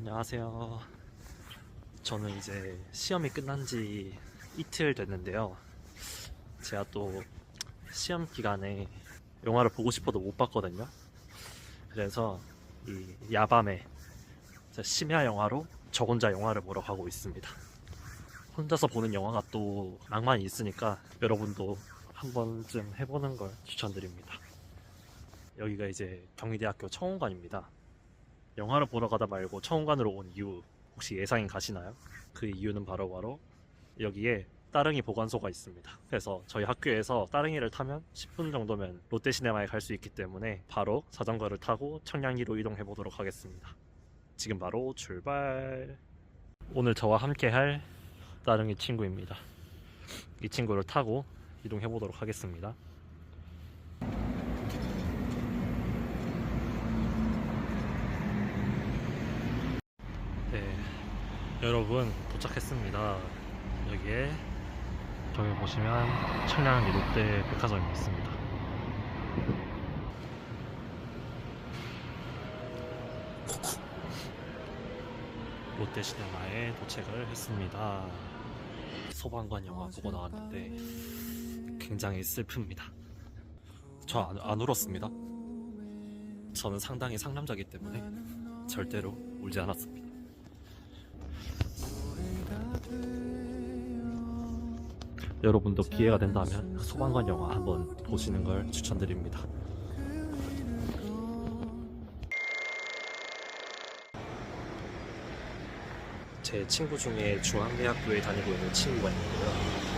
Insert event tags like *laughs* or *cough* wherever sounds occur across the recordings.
안녕하세요. 저는 이제 시험이 끝난 지 이틀 됐는데요. 제가 또 시험 기간에 영화를 보고 싶어도 못 봤거든요. 그래서 이 야밤에 제 심야 영화로 저 혼자 영화를 보러 가고 있습니다. 혼자서 보는 영화가 또 낭만이 있으니까 여러분도 한 번쯤 해보는 걸 추천드립니다. 여기가 이제 경희대학교 청운관입니다. 영화를 보러 가다 말고 청운관으로 온 이유 혹시 예상이 가시나요? 그 이유는 바로 바로 여기에 따릉이 보관소가 있습니다. 그래서 저희 학교에서 따릉이를 타면 10분 정도면 롯데시네마에 갈 수 있기 때문에 바로 자전거를 타고 청량리로 이동해 보도록 하겠습니다. 지금 바로 출발. 오늘 저와 함께 할 따릉이 친구입니다. 이 친구를 타고 이동해 보도록 하겠습니다. 네, 여러분 도착했습니다. 여기에 저기 보시면 청량리 롯데 백화점이 있습니다. 롯데 시네마에 도착을 했습니다. 소방관 영화 보고 나왔는데 굉장히 슬픕니다. 저 안, 안 울었습니다. 저는 상당히 상남자이기 때문에 절대로 울지 않았습니다. 여러분도 기회가 된다면 소방관 영화 한번 보시는 걸 추천드립니다. 제 친구 중에 중앙대학교에 다니고 있는 친구가 있는데요.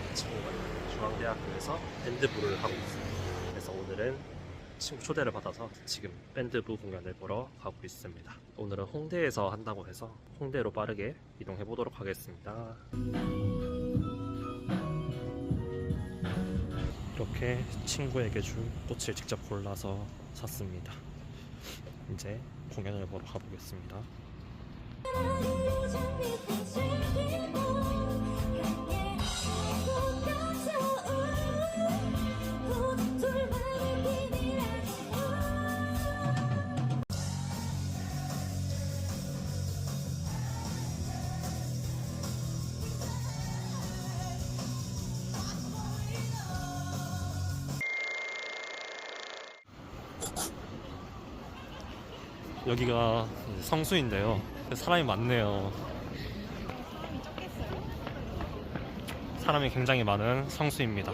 그 친구가 중앙대학교에서 밴드부를 하고 있어요. 그래서 오늘은 친구 초대를 받아서 지금 밴드부 공연을 보러 가고 있습니다. 오늘은 홍대에서 한다고 해서 홍대로 빠르게 이동해 보도록 하겠습니다. 이렇게 친구에게 줄 꽃을 직접 골라서 샀습니다. 이제 공연을 보러 가보겠습니다. 여기가 성수인데요. 사람이 많네요. 사람이 굉장히 많은 성수입니다.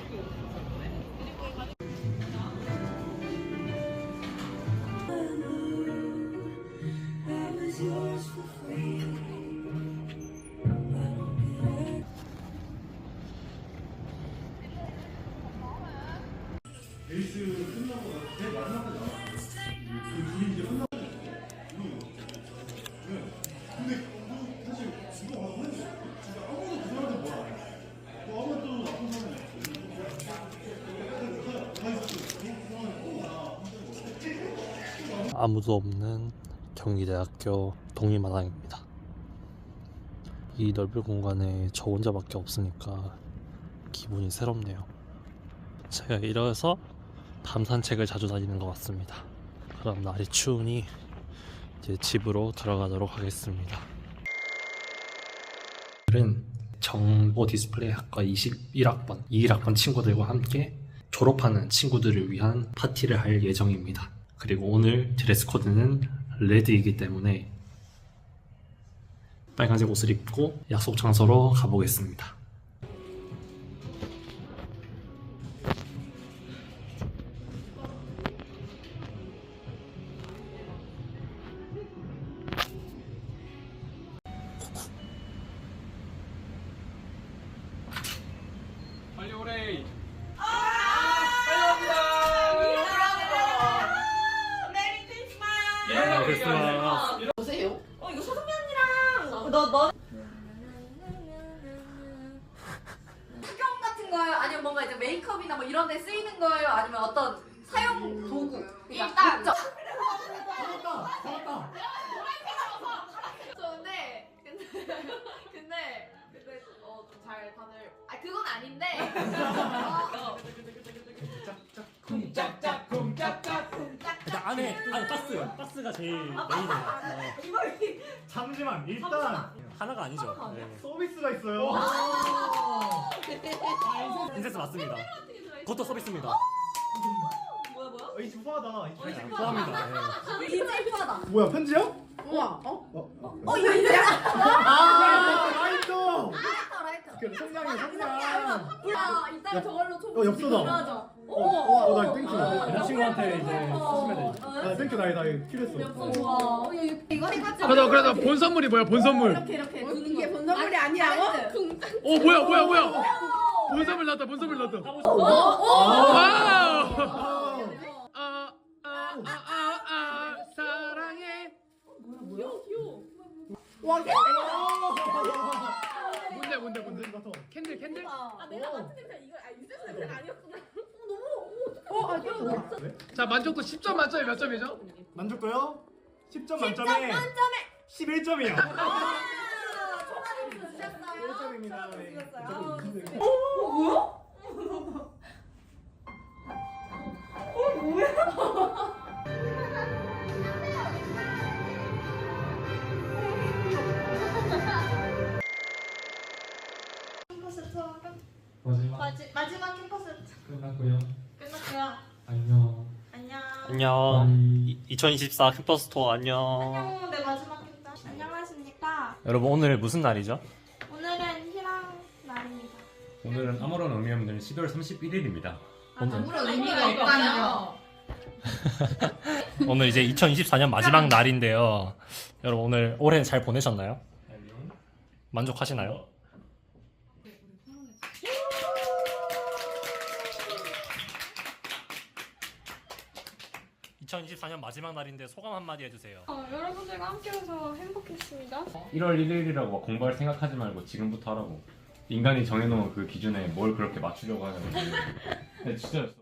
아무도 없는 경희대학교 독립마당입니다. 이 넓은 공간에 저 혼자밖에 없으니까 기분이 새롭네요. 제가 이래서 밤 산책을 자주 다니는 것 같습니다. 그럼 날이 추우니 이제 집으로 들어가도록 하겠습니다. 오늘은 정보 디스플레이 학과 21학번, 21학번 친구들과 함께 졸업하는 친구들을 위한 파티를 할 예정입니다. 그리고 오늘 드레스 코드는 레드이기 때문에 빨간색 옷을 입고 약속 장소로 가보겠습니다. 크리스마스. 보세요. 어 이거 소정이 언니랑 너 너. 착용 같은 거요? 아니면 뭔가 이제 메이크업이나 뭐 이런 데 쓰이는 거예요? 아니면 어떤 사용 도구? 일단 저. 근데 근데 근데 근데 어잘 다들 아 그건 아닌데. 어, *laughs* 안에 아니 박스 박스가 제일 메인이에요. 네. 잠시만 일단 하나가 아니죠. 네. 서비스가 있어요. 인센스 맞습니다. 그것도 서비스입니다. 뭐야 뭐야? 어, 이집 후하다. 이 집. 포함입니다. 네. 진짜 이쁘다. 뭐야 편지야? 우와 어? 어, 어. 어 이거 이거야? 아 라이터. 라이터 라이터. 그 성냥이 성냥. 아 이따가 저걸로 총. 어, 엽서다. 어, 어, 나 땡큐. 여자친구한테 이제 쓰시면 되죠. 아 땡큐 나이 나이. 필요했어. 엽서 좋아. 어 이거 해가지고. 그래도 그래도 본 선물이 뭐야 본 선물? 이렇게 이렇게. 어, 두는 이게 거. 본 선물이 아니라고? 오 뭐야 뭐야 뭐야. 본 선물 나왔다 본 선물 어, 와우 아아 아 아 사랑해. 와 걔? 뭔데 뭔데 뭔데? 캔들 캔들? 아 내가 맡은 냄새 이거 아 유재수 냄새 아니었구나. 어 자 만족도 10점 만점에 몇 점이죠? 만족도요? 10점 만점에 11점이요. 아, 초반에 주셨어요. 1점입니다. 네. 주셨어요. 어, 안녕. 안녕. 2024 캠퍼스 투어 안녕. 안녕. 내 마지막 캠퍼스. 안녕하십니까. 여러분 오늘 무슨 날이죠? 오늘은 희랑 날입니다. 오늘은 아무런 의미 없는 12월 31일입니다. 아무런 의미가 없다뇨. *laughs* 오늘 이제 2024년 마지막 날인데요. 여러분 오늘 올해 잘 보내셨나요? 만족하시나요? (2024년) 마지막 날인데 소감 한마디 해주세요 어, 여러분들과 함께해서 행복했습니다. 1월 1일이라고 공부할 생각하지 말고 지금부터 하라고. 인간이 정해놓은 그 기준에 뭘 그렇게 맞추려고 하냐고. 근데 *laughs* 진짜였어.